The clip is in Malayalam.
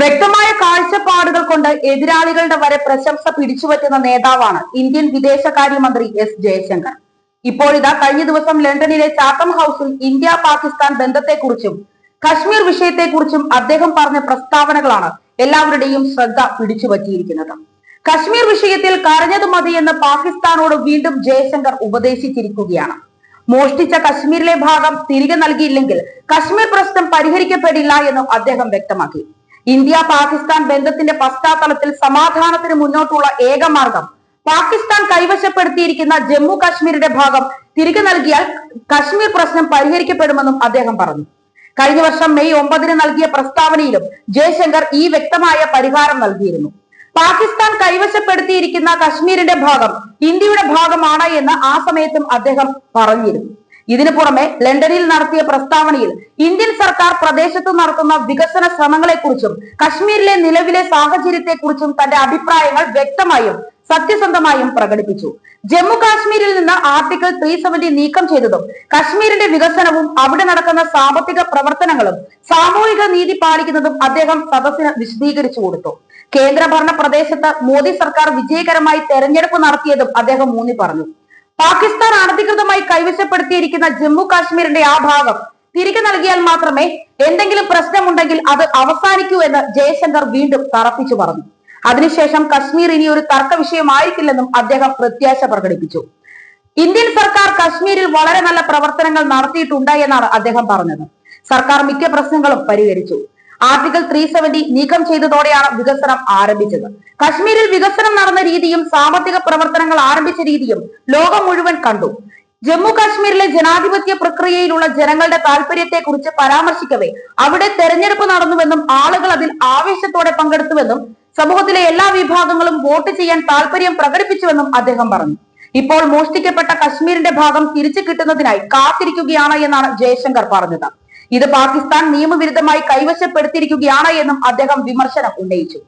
വ്യക്തമായ കാഴ്ചപ്പാടുകൾ കൊണ്ട് എതിരാളികളുടെ വരെ പ്രശംസ പിടിച്ചുപറ്റുന്ന നേതാവാണ് ഇന്ത്യൻ വിദേശകാര്യമന്ത്രി എസ് ജയശങ്കർ. ഇപ്പോഴിതാ കഴിഞ്ഞ ദിവസം ലണ്ടനിലെ ചാത്തം ഹൗസിൽ ഇന്ത്യ പാകിസ്ഥാൻ ബന്ധത്തെക്കുറിച്ചും കശ്മീർ വിഷയത്തെക്കുറിച്ചും അദ്ദേഹം പറഞ്ഞ പ്രസ്താവനകളാണ് എല്ലാവരുടെയും ശ്രദ്ധ പിടിച്ചുപറ്റിയിരിക്കുന്നത് കശ്മീർ വിഷയത്തിൽ കരഞ്ഞത് മതിയെന്ന് പാകിസ്ഥാനോട് വീണ്ടും ജയശങ്കർ ഉപദേശിച്ചിരിക്കുകയാണ്. മോഷ്ടിച്ച കശ്മീരിലെ ഭാഗം തിരികെ നൽകിയില്ലെങ്കിൽ കശ്മീർ പ്രശ്നം പരിഹരിക്കപ്പെടില്ല എന്നും അദ്ദേഹം വ്യക്തമാക്കി. ഇന്ത്യ പാകിസ്ഥാൻ ബന്ധത്തിന്റെ പശ്ചാത്തലത്തിൽ സമാധാനത്തിന് മുന്നോട്ടുള്ള ഏക മാർഗം. പാകിസ്ഥാൻ കൈവശപ്പെടുത്തിയിരിക്കുന്ന ജമ്മു കാശ്മീരിന്റെ ഭാഗം തിരികെ നൽകിയാൽ കശ്മീർ പ്രശ്നം പരിഹരിക്കപ്പെടുമെന്നും അദ്ദേഹം പറഞ്ഞു. കഴിഞ്ഞ വർഷം മെയ് ഒമ്പതിന് നൽകിയ പ്രസ്താവനയിലും ജയശങ്കർ ഈ വ്യക്തമായ പരിഹാരം നൽകിയിരുന്നു. പാകിസ്ഥാൻ കൈവശപ്പെടുത്തിയിരിക്കുന്ന കശ്മീരിന്റെ ഭാഗം ഇന്ത്യയുടെ ഭാഗമാണ് എന്ന് ആ സമയത്തും അദ്ദേഹം പറഞ്ഞിരുന്നു. ഇതിനു പുറമെ ലണ്ടനിൽ നടത്തിയ പ്രസ്താവനയിൽ ഇന്ത്യൻ സർക്കാർ പ്രദേശത്ത് നടത്തുന്ന വികസന ശ്രമങ്ങളെക്കുറിച്ചും കശ്മീരിലെ നിലവിലെ സാഹചര്യത്തെക്കുറിച്ചും തന്റെ അഭിപ്രായങ്ങൾ വ്യക്തമായും സത്യസന്ധമായും പ്രകടിപ്പിച്ചു. ജമ്മു കാശ്മീരിൽ നിന്ന് ആർട്ടിക്കിൾ ത്രീ സെവന്റി നീക്കം ചെയ്തതും കശ്മീരിന്റെ വികസനവും അവിടെ നടക്കുന്ന സാമ്പത്തിക പ്രവർത്തനങ്ങളും സാമൂഹിക നീതി പാലിക്കുന്നതും അദ്ദേഹം സദസ്സിന് വിശദീകരിച്ചു കൊടുത്തു. കേന്ദ്രഭരണ പ്രദേശത്ത് മോദി സർക്കാർ വിജയകരമായി തെരഞ്ഞെടുപ്പ് നടത്തിയതും അദ്ദേഹം ഊന്നി പറഞ്ഞു പാകിസ്ഥാൻ അനധികൃതമായി കൈവശപ്പെടുത്തിയിരിക്കുന്ന ജമ്മു കാശ്മീരിന്റെ ആ ഭാഗം തിരികെ നൽകിയാൽ മാത്രമേ എന്തെങ്കിലും പ്രശ്നമുണ്ടെങ്കിൽ അത് അവസാനിക്കൂ എന്ന് ജയശങ്കർ വീണ്ടും തറപ്പിച്ചു പറഞ്ഞു. അതിനുശേഷം കശ്മീർ ഇനി ഒരു തർക്ക വിഷയമായിരിക്കില്ലെന്നും അദ്ദേഹം പ്രത്യാശ പ്രകടിപ്പിച്ചു. ഇന്ത്യൻ സർക്കാർ കശ്മീരിൽ വളരെ നല്ല പ്രവർത്തനങ്ങൾ നടത്തിയിട്ടുണ്ട് എന്നാണ് അദ്ദേഹം പറഞ്ഞത്. സർക്കാർ മിക്ക പ്രശ്നങ്ങളും പരിഹരിച്ചു. ആർട്ടിക്കിൾ ത്രീ സെവന്റി നീക്കം ചെയ്തതോടെയാണ് വികസനം ആരംഭിച്ചത്. കശ്മീരിൽ വികസനം നടന്ന രീതിയും സാമ്പത്തിക പ്രവർത്തനങ്ങൾ ആരംഭിച്ച രീതിയും ലോകം മുഴുവൻ കണ്ടു. ജമ്മു കാശ്മീരിലെ ജനാധിപത്യ പ്രക്രിയയിലുള്ള ജനങ്ങളുടെ താല്പര്യത്തെക്കുറിച്ച് പരാമർശിക്കവേ അവിടെ തെരഞ്ഞെടുപ്പ് നടന്നുവെന്നും ആളുകൾ അതിൽ ആവേശത്തോടെ പങ്കെടുത്തുവെന്നും സമൂഹത്തിലെ എല്ലാ വിഭാഗങ്ങളും വോട്ട് ചെയ്യാൻ താല്പര്യം പ്രകടിപ്പിച്ചുവെന്നും അദ്ദേഹം പറഞ്ഞു. ഇപ്പോൾ മോഷ്ടിക്കപ്പെട്ട കശ്മീരിന്റെ ഭാഗം തിരിച്ചു കിട്ടുന്നതിനായി കാത്തിരിക്കുകയാണ് എന്നാണ് ജയശങ്കർ പറഞ്ഞത്. ഇത് പാകിസ്ഥാൻ നിയമവിരുദ്ധമായി കൈവശപ്പെടുത്തിയിരിക്കുകയാണ് എന്നും അദ്ദേഹം വിമർശനം ഉന്നയിച്ചു.